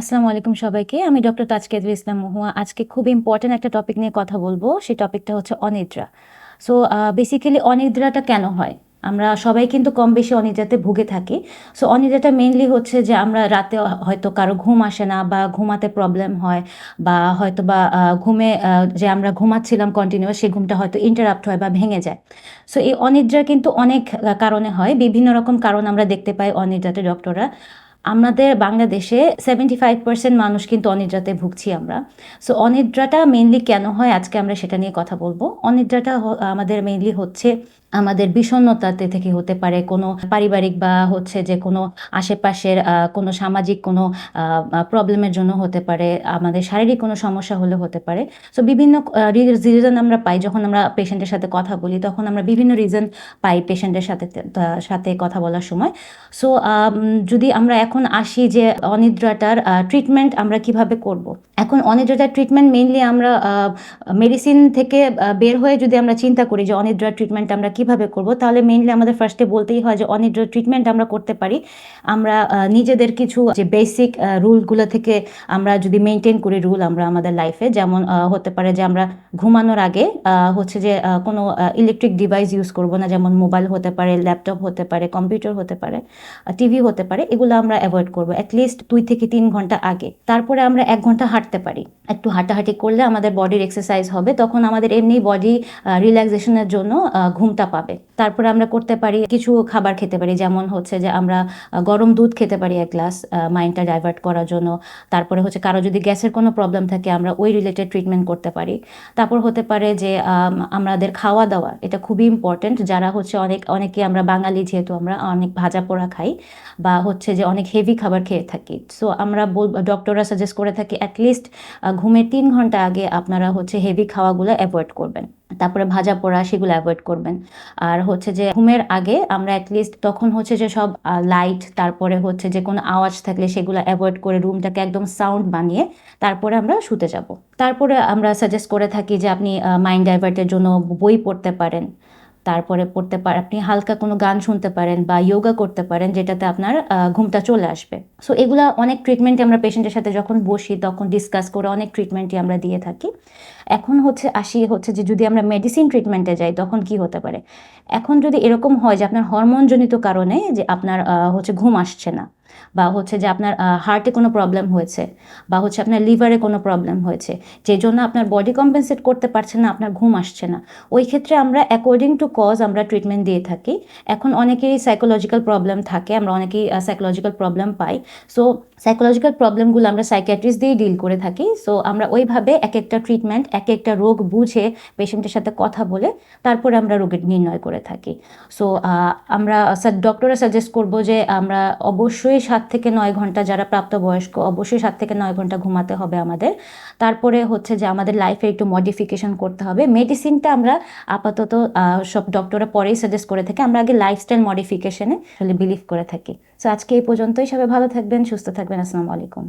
আসসালামু আলাইকুম সবাইকে। আমি ডক্টর তাজকেদুল ইসলাম মহুয়া। আজকে খুব ইম্পর্ট্যান্ট একটা টপিক নিয়ে কথা বলব। সেই টপিকটা হচ্ছে অনিদ্রা। সো বেসিক্যালি অনিদ্রাটা কেন হয়? আমরা সবাই কিন্তু কম বেশি অনিদ্রাতে ভুগে থাকি। সো অনিদ্রাটা মেনলি হচ্ছে যে আমরা রাতে হয়তো কারও ঘুম আসে না বা ঘুমাতে প্রবলেম হয় বা হয়তো বা ঘুমে যে আমরা ঘুমাচ্ছিলাম কন্টিনিউয়াস সেই ঘুমটা হয়তো ইন্টারাপ্ট হয় বা ভেঙে যায়। সো এই অনিদ্রা কিন্তু অনেক কারণে হয়। বিভিন্ন রকম কারণ আমরা দেখতে পাই অনিদ্রাতে ডক্টররা। আমাদের বাংলাদেশে সেভেন্টি ফাইভ পার্সেন্ট মানুষ কিন্তু অনিদ্রাতে ভুগছি আমরা। সো অনিদ্রাটা মেনলি কেন হয়? আজকে আমরা সেটা নিয়ে কথা বলব। অনিদ্রাটা আমাদের মেনলি হচ্ছে আমাদের বিষণ্ণতাতে থেকে হতে পারে কোনো পারিবারিক বা হচ্ছে যে কোনো আশেপাশের কোনো সামাজিক কোনো প্রবলেমের জন্য হতে পারে, আমাদের শারীরিক কোনো সমস্যা হলে হতে পারে। সো বিভিন্ন রিজন আমরা পাই যখন আমরা পেশেন্টের সাথে কথা বলি, তখন আমরা বিভিন্ন রিজন পাই পেশেন্টের সাথে সাথে কথা বলার সময়। সো যদি আমরা এখন আসি যে অনিদ্রাটার ট্রিটমেন্ট আমরা কীভাবে করব? এখন অনিদ্রাটার ট্রিটমেন্ট মেইনলি আমরা মেডিসিন থেকে বের হয়ে যদি আমরা চিন্তা করি যে অনিদ্রার ট্রিটমেন্ট আমরা কীভাবে করব? তাহলে মেইনলি আমাদের ফার্স্টে বলতেই হয় যে অনিদ্রার ট্রিটমেন্ট আমরা করতে পারি। আমরা নিজেদের কিছু যে বেসিক রুলগুলো থেকে আমরা যদি মেনটেন করি রুল আমরা আমাদের লাইফে যেমন হতে পারে যে আমরা ঘুমানোর আগে হচ্ছে যে কোনো ইলেকট্রিক ডিভাইস ইউজ করব না, যেমন মোবাইল হতে পারে ল্যাপটপ হতে পারে কম্পিউটার হতে পারে টিভি হতে পারে, এগুলো আমরা অ্যাভয়েড করব অ্যাটলিস্ট দুই থেকে তিন ঘণ্টা আগে। তারপরে আমরা এক ঘণ্টা হাঁটতে পারি। একটু হাঁটাহাঁটি করলে আমাদের বডির এক্সারসাইজ হবে, তখন আমাদের এমনি বডি রিল্যাক্সেশনের জন্য ঘুমটা পাবে। তারপরে আমরা করতে পারি কিছু খাবার খেতে পারি যেমন হচ্ছে যে আমরা গরম দুধ খেতে পারি এক গ্লাস মাইন্ডটা ডাইভার্ট করার জন্য। তারপরে হচ্ছে কারও যদি গ্যাসের কোনো প্রবলেম থাকে আমরা ওই রিলেটেড ট্রিটমেন্ট করতে পারি। তারপর হতে পারে যে আম, আমাদের খাওয়া দাওয়া এটা খুবই ইম্পর্টেন্ট যারা হচ্ছে অনেক অনেকে আমরা বাঙালি যেহেতু আমরা অনেক ভাজা পোড়া খাই বা হচ্ছে যে অনেক হেভি খাবার খেয়ে থাকি। সো আমরা ডক্টররা সাজেস্ট করে থাকি অ্যাটলিস্ট ঘুমের তিন ঘণ্টা আগে আপনারা হচ্ছে হেভি খাওয়াগুলো অ্যাভয়েড করবেন। তারপরে ভাজা পোড়া সেগুলো অ্যাভয়েড করবেন। আর হচ্ছে যে ঘুমের আগে আমরা অ্যাটলিস্ট তখন হচ্ছে যে সব লাইট তারপরে হচ্ছে যে কোনো আওয়াজ থাকলে সেগুলো অ্যাভয়েড করে রুমটাকে একদম সাউন্ড বানিয়ে তারপরে আমরা শুতে যাব। তারপরে আমরা সাজেস্ট করে থাকি যে আপনি মাইন্ড ডাইভার্টের জন্য বই পড়তে পারেন। তারপরে পড়তে পারেন আপনি হালকা কোনো গান শুনতে পারেন বা যোগা করতে পারেন যেটাতে আপনার ঘুমটা চলে আসবে। সো এগুলা অনেক ট্রিটমেন্টই আমরা পেশেন্টের সাথে যখন বসি তখন ডিসকাস করে অনেক ট্রিটমেন্টই আমরা দিয়ে থাকি। এখন হচ্ছে আসি হচ্ছে যে যদি আমরা মেডিসিন ট্রিটমেন্টে যাই তখন কি হতে পারে? এখন যদি এরকম হয় যে আপনার হরমোনজনিত কারণে যে আপনার হচ্ছে ঘুম আসছে না বা হচ্ছে যে আপনার হার্টে কোনো প্রবলেম হয়েছে বা হচ্ছে আপনার লিভারে কোনো প্রবলেম হয়েছে, যে জন্য আপনার বডি কম্পেনসেট করতে পারছে না, আপনার ঘুম আসছে না। ওই ক্ষেত্রে আমরা অ্যাকর্ডিং টু কজ আমরা ট্রিটমেন্ট দিয়ে থাকি। এখন অনেকেরই সাইকোলজিক্যাল প্রবলেম থাকে, আমরা অনেকেই সাইকোলজিক্যাল প্রবলেম পাই। সো সাইকোলজিক্যাল প্রবলেমগুলো আমরা সাইকিয়াট্রিস্ট দিয়েই ডিল করে থাকি। সো আমরা ওইভাবে এক একটা ট্রিটমেন্ট এক একটা রোগ বুঝে পেশেন্টের সাথে কথা বলে তারপরে আমরা রোগের নির্ণয় করে থাকি। সো আমরা ডক্টররা সাজেস্ট করব যে আমরা অবশ্যই সাত থেকে নয় ঘণ্টা যারা প্রাপ্তবয়স্ক, অবশ্যই সাত থেকে নয় ঘণ্টা ঘুমাতে হবে আমাদের। তারপরে হচ্ছে যে আমাদের লাইফে একটু মডিফিকেশন করতে হবে। মেডিসিনটা আমরা আপাতত সব ডক্টররা পরেই সাজেস্ট করে থাকি। আমরা আগে লাইফস্টাইল মডিফিকেশনে আসলে বিলিভ করে থাকি। সো আজকে এই পর্যন্তই। সবাই ভালো থাকবেন, সুস্থ থাকবেন। আসসালামু আলাইকুম।